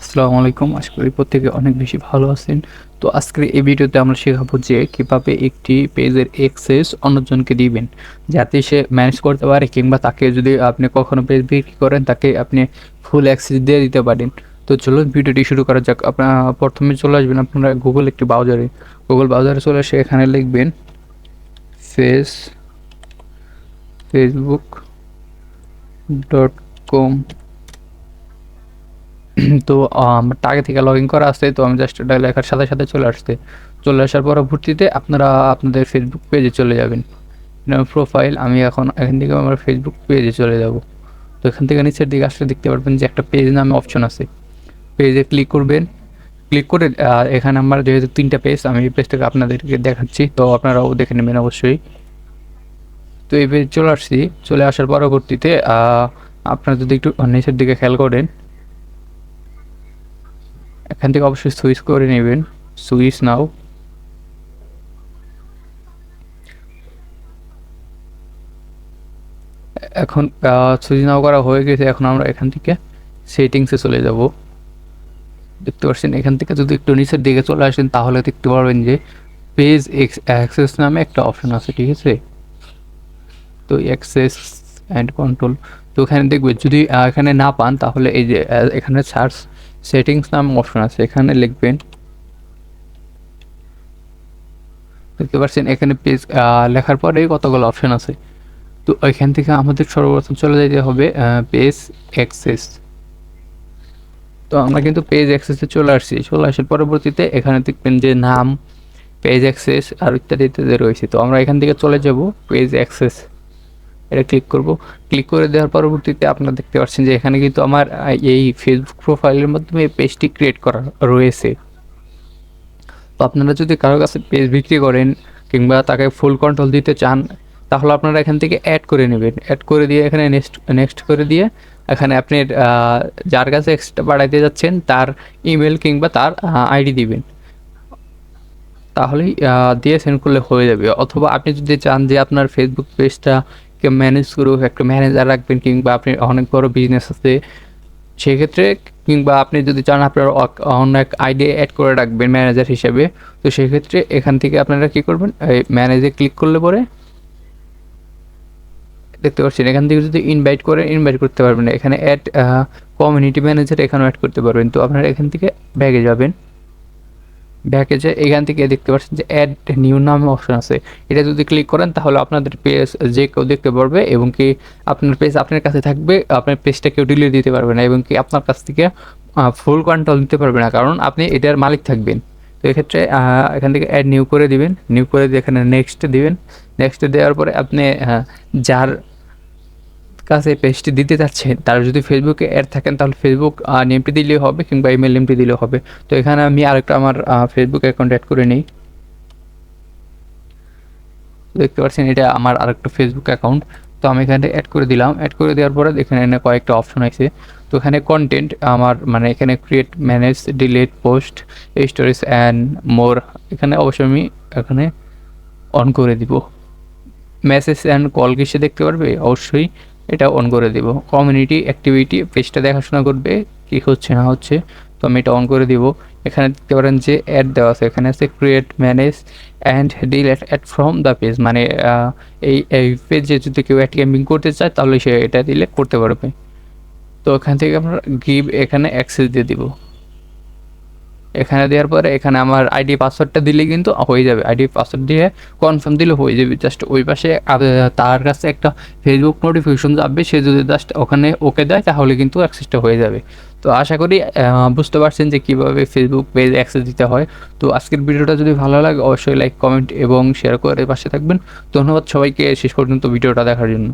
আসসালামু আলাইকুম। আশা করি প্রত্যেকে অনেক বেশি ভালো আছেন। তো আজকের এই ভিডিওতে আমরা শেখাবো যে কীভাবে একটি পেজের অ্যাক্সেস অন্যজনকে দিবেন, যাতে সে ম্যানেজ করতে পারে কিংবা তাকে যদি আপনি কখনো পেজ বিক্রি করেন, তাকে আপনি ফুল অ্যাক্সেস দিয়ে দিতে পারেন। তো চলুন ভিডিওটি শুরু করা যাক। আপনার প্রথমে চলে আসবেন আপনারা গুগল একটি ব্রাউজারে গুগল ব্রাউজারে চলে এসে এখানে লিখবেন ফেস ফেসবুক ডট কম তো আমার আগে থেকে লগ ইন করা আসছে তো আমি জাস্ট এটা লেখার সাথে সাথে চলে আসছে। চলে আসার পরবর্তীতে আপনারা আপনাদের ফেসবুক পেজে চলে যাবেন। প্রোফাইল আমি এখন, এখান থেকে আমার ফেসবুক পেজে চলে যাব। তো এখান থেকে নিচের দিকে আসলে দেখতে পারবেন যে একটা পেজ নামে অপশন আছে। পেজে ক্লিক করবেন। ক্লিক করে এখানে আমার যেহেতু তিনটা পেজ আমি এই পেজটাকে আপনাদেরকে দেখাচ্ছি, তো আপনারাও দেখে নেবেন অবশ্যই। তো এই পেজ চলে আসছি। চলে আসার পরবর্তীতে আপনারা যদি একটু, নিচের দিকে খেয়াল করেন এখান থেকে অবশ্যই সুইচ করে নেবেন। সুইচ নাও। এখন সুইচ নাও করা হয়ে গেছে। এখন আমরা এখান থেকে সেটিংসে চলে যাব। দেখতে পাচ্ছেন, এখান থেকে যদি একটু নিচের দিকে চলে আসেন, তাহলে দেখতে পারবেন যে পেজ এক্স, অ্যাক্সেস নামে একটা অপশন আছে, ঠিক আছে? তো অ্যাক্সেস অ্যান্ড কন্ট্রোল। তো এখানে দেখবে যদি এখানে না পান, তাহলে এই যে এখানে সার্চ সেটিংস নাম অপশন আছে, এখানে লিখবেন। দেখতে পাচ্ছেন, এখানে পেজ লেখার পরে কতগুলো অপশন আছে। তো এখান থেকে আমাদের সর্বপ্রথম চলে যেতে হবে পেজ অ্যাক্সেস তো আমরা কিন্তু পেজ অ্যাক্সেসে চলে আসছি। চলে আসার পরবর্তীতে এখানে দেখবেন যে নাম পেজ অ্যাক্সেস আর ইত্যাদি ইত্যাদি রয়েছে। তো আমরা এখান থেকে চলে যাব পেজ অ্যাক্সেস এটা ক্লিক করব। ক্লিক করে দেওয়ার পরবর্তীতে আপনারা দেখতে পাচ্ছেন যে এখানে কিন্তু আমার এই ফেসবুক প্রোফাইলের মাধ্যমে পেজটি ক্রিয়েট করা রয়েছে। তো আপনারা যদি কারও কাছে পেজ বিক্রি করেন কিংবা তাকে ফুল কন্ট্রোল দিতে চান, তাহলে আপনারা এখান থেকে অ্যাড করে নেবেন। অ্যাড করে দিয়ে এখানে নেক্সট নেক্সট করে দিয়ে এখানে আপনি যার কাছে এক্সট্রা বাড়াইতে যাচ্ছেন তার ইমেল কিংবা তার আইডি দিবেন। তাহলেই দিয়ে সেন্ড করলে হয়ে যাবে। অথবা আপনি যদি চান যে আপনার ফেসবুক পেজটাকে ম্যানেজ করুক, একটা ম্যানেজার রাখবেন কিংবা আপনি অনেক বড় বিজনেস আছে, সেক্ষেত্রে কিংবা আপনি যদি চান আপনার অন্য এক আইডিয়া অ্যাড করে রাখবেন ম্যানেজার হিসেবে, তো সেক্ষেত্রে এখান থেকে আপনারা কী করবেন? এই ম্যানেজে ক্লিক করলে পরে দেখতে পাচ্ছেন, এখান থেকে যদি ইনভাইট করে ইনভাইট করতে পারবেন এখানে অ্যাড কমিউনিটি ম্যানেজার এখানেও অ্যাড করতে পারবেন। তো আপনারা এখান থেকে ব্যাগে যাবেন। ব্যাকে যে এখান থেকে দেখতে পাচ্ছেন যে অ্যাড নিউ নামে অপশন আছে। এটা যদি ক্লিক করেন, তাহলে আপনাদের পেজ যে কেউ দেখতে পারবে এবং কি আপনার পেজ আপনার কাছে থাকবে, আপনার পেজটা কেউ ডিলিট দিতে পারবে না এবং কি আপনার কাছ থেকে ফুল কন্ট্রোল নিতে পারবে না। কারণ আপনি এটার মালিক থাকবেন। তো এক্ষেত্রে এখান থেকে অ্যাড নিউ করে দিবেন। নিউ করে দিয়ে এখানে নেক্সট দিবেন। নেক্সট দেওয়ার পরে আপনি যার কাছে পেজটি দিতে চাচ্ছেন, তার যদি ফেসবুকে অ্যাড থাকেন, তাহলে ফেসবুক নেমটি দিলেও হবে কিংবা ইমেল নেমটি দিলেও হবে। তো এখানে আমি আরেকটা আমার ফেসবুক অ্যাকাউন্ট অ্যাড করে নিই। দেখতে পাচ্ছেন, এটা আমার আরেকটা ফেসবুক অ্যাকাউন্ট তো আমি এখানে অ্যাড করে দিলাম। অ্যাড করে দেওয়ার পরে এখানে এনে কয়েকটা অপশন আছে। তো এখানে কন্টেন্ট আমার মানে এখানে create manage delete post stories and more এখানে অবশ্যই আমি এখানে অন করে দিব। মেসেজ অ্যান্ড কল কিসে দেখতে পারবে? অবশ্যই এটা অন করে দিব। কমিউনিটি অ্যাক্টিভিটি পেজটা দেখাশোনা করবে, কি হচ্ছে, না হচ্ছে, তো আমি এটা অন করে দিব। এখানে দেখতে পারেন যে অ্যাড দেওয়া আছে, এখানে আছে create manage and deal add from the page মানে এই এই পেজে যদি কেউ অ্যাড ক্যাম্পিং করতে চায়, তাহলে সে এটা দিলে করতে পারবে। তো এখান থেকে আমরা গিভ এখানে অ্যাক্সেস দিয়ে দিব। এখানে দেওয়ার পরে এখানে আমার আইডি পাসওয়ার্ডটা দিলে কিন্তু হয়ে যাবে। আইডি পাসওয়ার্ড দিয়ে কনফার্ম দিলে হয়ে যাবে। জাস্ট ওই পাশে তার কাছে একটা ফেসবুক নোটিফিকেশন যাবে। সে যদি জাস্ট ওখানে ওকে দেয়, তাহলে কিন্তু অ্যাক্সেসটা হয়ে যাবে। তো আশা করি বুঝতে পারছেন যে কীভাবে ফেসবুক পেজ অ্যাক্সেস দিতে হয়। তো আজকের ভিডিওটা যদি ভালো লাগে, অবশ্যই লাইক কমেন্ট এবং শেয়ার করে পাশে থাকবেন। ধন্যবাদ সবাইকে। শেষ পর্যন্ত ভিডিওটা দেখার জন্য।